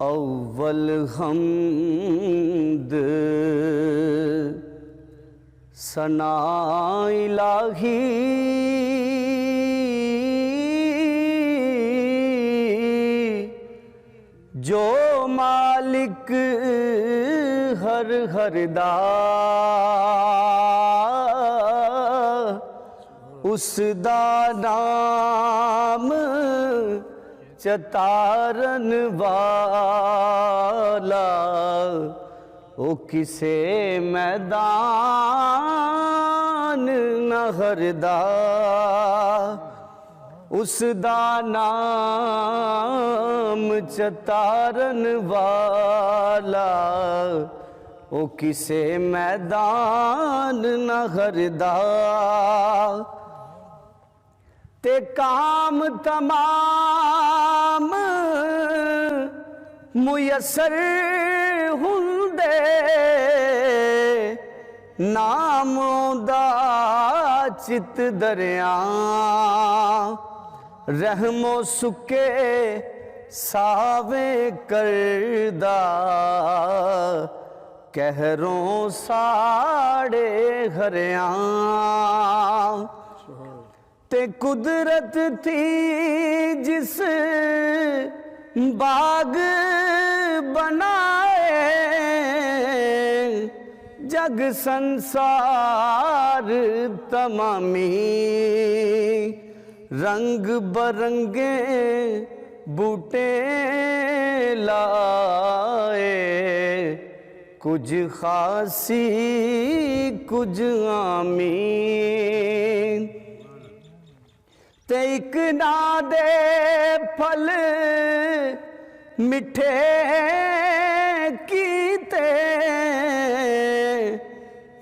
ਅਵਲ ਹਮਦ ਸਨਾ ਇਲਾਹੀ ਜੋ ਮਾਲਿਕ ਹਰ ਹਰ ਦਾ ਉਸ ਦਾ ਨਾਮ ਚਤਾਰਨ ਵਾਲਾ, ਉਹ ਕਿਸੇ ਮੈਦਾਨ ਨਾ ਹਰਦਾ। ਉਸ ਦਾ ਨਾਮ ਚਤਾਰਨ ਵਾਲਾ, ਉਹ ਕਿਸੇ ਮੈਦਾਨ ਨਾ ਹਰਦਾ। ਤੇ ਕਾਮ ਤਮਾਮ ਮੁਯਸਰ ਹੁੰਦੇ। ਨਾਮ ਦਾ ਚਿਤ ਦਰਿਆ, ਰਹਿਮੋ ਸੁਕੇ ਸਾਵੇ ਕਰਦਾ। ਕਹਿਰੋਂ ਸਾੜੇ ਹਰਿਆ ਤੇ ਕੁਦਰਤ ਥੀ ਜਿਸ ਬਾਗ ਬਣਾਏ, ਜਗ ਸੰਸਾਰ ਤਮਾਮੀ ਰੰਗ ਬਰੰਗੇ ਬੂਟੇ ਲਾਏ, ਕੁਝ ਖਾਸੀ ਕੁਝ ਆਮੀ। ਤੇ ਇੱਕ ਨਾ ਦੇ ਫਲ ਮਿੱਠੇ ਕੀਤੇ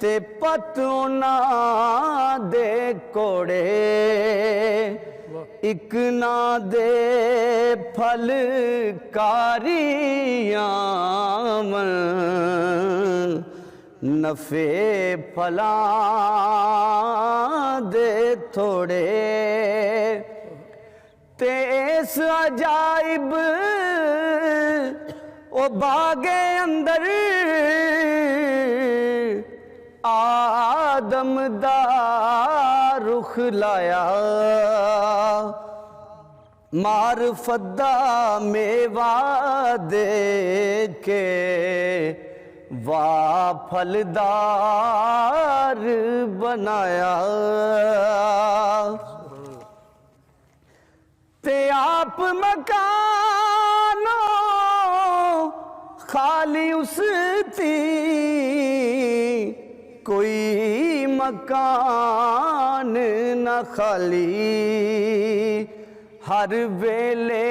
ਤੇ ਪਤੋਂ ਨਾ ਦੇ ਕੋੜੇ। ਇੱਕ ਨਾ ਦੇ ਫਲ ਕਾਰੀਆਂ ਨਫੇ ਫਲਾਂ ਦੇ ਥੋੜੇ। ਤੇ ਇਸ ਅਜਾਇਬ ਉਹ ਬਾਗੇ ਅੰਦਰ ਆਦਮ ਦਾ ਰੁਖ ਲਾਇਆ। ਮਾਰਫਤ ਦਾ ਮੇਵਾ ਦੇ ਕੇ ਵਾ ਫਲਦਾਰ ਬਣਾਇਆ। ਤੇ ਆਪ ਮਕਾਨੋ ਖਾਲੀ ਉਸ ਤੀ ਕੋਈ ਮਕਾਨ ਨਾ ਖਾਲੀ। ਹਰ ਵੇਲੇ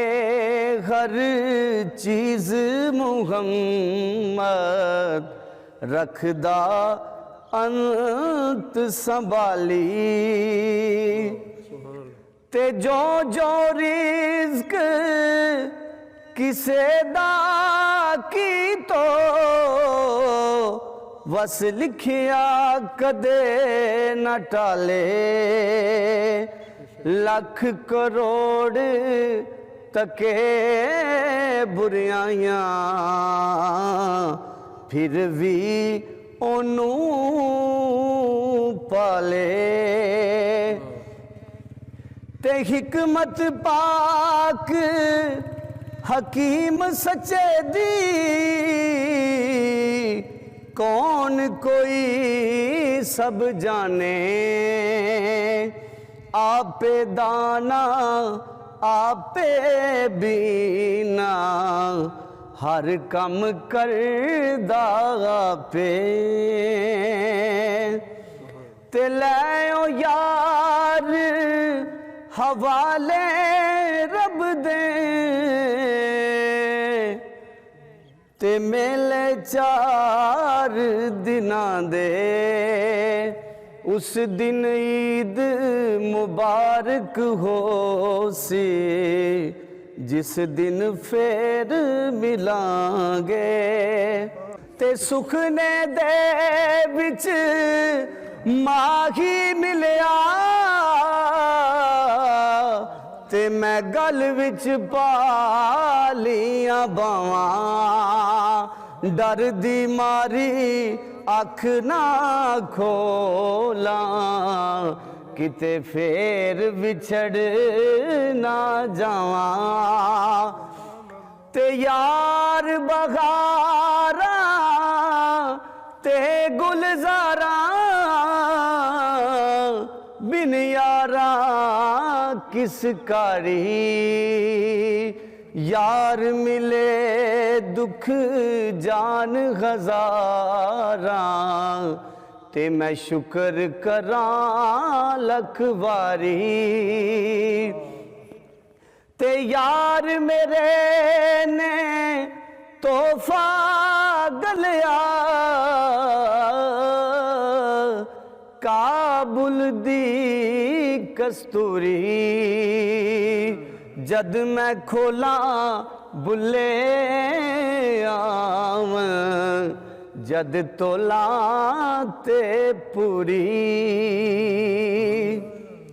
ਹਰ ਚੀਜ਼ ਮੁਹੰਮਦ ਰੱਖਦਾ ਅੰਤ ਸੰਭਾਲੀ। ਤੇ ਜੋ ਜੋ ਰਿਜ਼ਕ ਕਿਸੇ ਦਾ ਕੀ ਤੋ, ਵਸ ਲਿਖਿਆ ਕਦੇ ਨਾ ਟਾਲੇ। ਲੱਖ ਕਰੋੜ ਤਕੇ ਬੁਰੀਆਈਆਂ। ਫਿਰ ਵੀ ਉਹਨੂੰ ਪਾਲੇ। ਤੇ ਹਕਮਤ ਪਾਕ ਹਕੀਮ ਸੱਚੇ ਦੀ ਕੌਣ ਕੋਈ ਸਭ ਜਾਣੇ? ਆਪੇ ਦਾਨਾ ਆਪੇ ਬੀਨਾ ਹਰ ਕੰਮ ਕਰਦਾ ਆਪੇ। ਤੇ ਲੈ ਓ ਯਾਰ ਹਵਾਲੇ ਰੱਬ ਦੇ। ਤੇ ਮੇਲੇ ਚਾਰ ਦਿਨਾਂ ਦੇ। ਉਸ ਦਿਨ ਈਦ ਮੁਬਾਰਕ ਹੋ ਸੀ, ਜਿਸ ਦਿਨ ਫੇਰ ਮਿਲਾਂਗੇ। ਤੇ ਸੁਖਨੇ ਦੇ ਵਿੱਚ ਮਾਹੀ ਮਿਲਿਆ, ਤੇ ਮੈਂ ਗਲ ਵਿੱਚ ਪਾ ਲੀਆਂ ਬਾਵਾਂ ਡਰ ਦੀ ਮਾਰੀ ਅੱਖ ਨਾ ਖੋਲਾਂ ਕਿਤੇ ਫੇਰ ਵਿਛੜ ਨਾ ਜਾਵਾਂ ਤੇ ਯਾਰ ਬਗਾਰਾ ਤੇ ਗੁਲਜ਼ਾਰਾਂ ਬਿਨ ਯਾਰਾ ਕਿਸ ਕਰੀ ਯਾਰ ਮਿਲੇ ਦੁੱਖ ਜਾਨ ਹਜ਼ਾਰਾਂ, ਤੇ ਮੈਂ ਸ਼ੁਕਰ ਕਰਾਂ ਲੱਖ ਵਾਰੀ। ਤੇ ਯਾਰ ਮੇਰੇ ਨੇ ਤੋਹਫਾ ਗਲਿਆ, ਕਾਬੁਲ ਦੀ ਕਸਤੂਰੀ। ਜਦ ਮੈਂ ਖੋਲਾਂ ਬੁੱਲੇ ਆਵਾਂ ਜਦ ਤੋਲਾ ਤੇ ਪੂਰੀ।